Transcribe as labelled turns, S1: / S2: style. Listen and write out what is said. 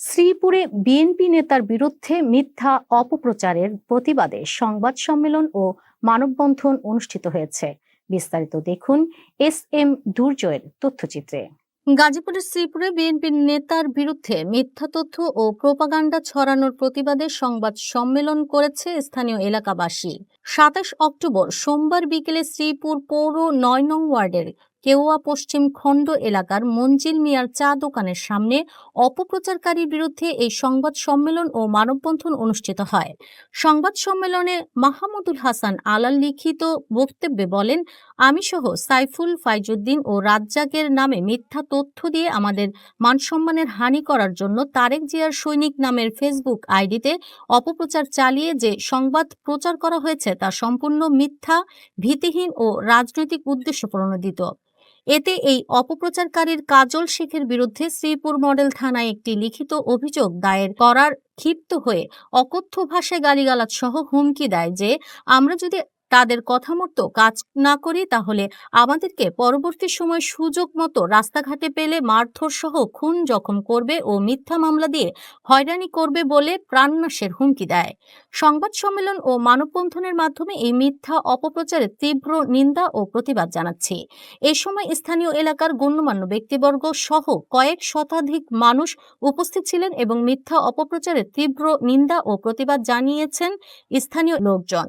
S1: শ্রীপুরে BNP নেতার বিরুদ্ধে মিথ্যা অপপ্রচারের প্রতিবাদে সংবাদ সম্মেলন ও মানববন্ধন অনুষ্ঠিত হয়েছে। বিস্তারিত দেখুন এস এম দুর্জয়ের তথ্যচিত্রে। গাজীপুরের শ্রীপুরে বিএনপির নেতার বিরুদ্ধে মিথ্যা তথ্য ও প্রোপাগান্ডা ছড়ানোর প্রতিবাদে সংবাদ সম্মেলন করেছে স্থানীয় এলাকাবাসী। সাতাশ অক্টোবর সোমবার বিকেলে শ্রীপুর পৌর নয় নং ওয়ার্ডের কেওয়া পশ্চিম খণ্ড এলাকার মঞ্জিল মিয়ার চা দোকানের সামনে অপপ্রচারকারীর বিরুদ্ধে এই সংবাদ সম্মেলন ও মানববন্ধন অনুষ্ঠিত হয়। সংবাদ সম্মেলনে মাহমুদুল হাসান আলাল লিখিত বক্তব্যে বলেন আমি সহ সাইফুল ফাইজুদ্দিন ও রাজ্জাকের নামে মিথ্যা তথ্য দিয়ে আমাদের মানসম্মানের হানি করার জন্য তারেক জিয়ার সৈনিক নামের ফেসবুক আইডিতে অপপ্রচার চালিয়ে যে সংবাদ প্রচার করা হয়েছে তা সম্পূর্ণ মিথ্যা, ভীতিহীন ও রাজনৈতিক উদ্দেশ্য প্রণোদিত। এতে এই অপপ্রচারকারীর কাজল শেখের বিরুদ্ধে শ্রীপুর মডেল থানায় একটি লিখিত অভিযোগ দায়ের করার ক্ষিপ্ত হয়ে অকথ্য ভাষায় গালিগালাজ সহ হুমকি দেয় যে, আমরা যদি তাদের কথা মতো কাজ না করি তাহলে আমাদেরকে পরবর্তী সময় সুযোগ মতো রাস্তাঘাটে পেলে মারধর সহ খুন জখম করবে ও মিথ্যা মামলা দিয়ে হয়রানি করবে বলে প্রাণনাশের হুমকি দেয়। সংবাদ সম্মেলন ও মানববন্ধনের মাধ্যমে এই মিথ্যা অপপ্রচারের তীব্র নিন্দা ও প্রতিবাদ জানাচ্ছি। এ সময় স্থানীয় এলাকার গণ্যমান্য ব্যক্তিবর্গ সহ কয়েক শতাধিক মানুষ উপস্থিত ছিলেন এবং মিথ্যা অপপ্রচারের তীব্র নিন্দা ও প্রতিবাদ জানিয়েছেন স্থানীয় লোকজন।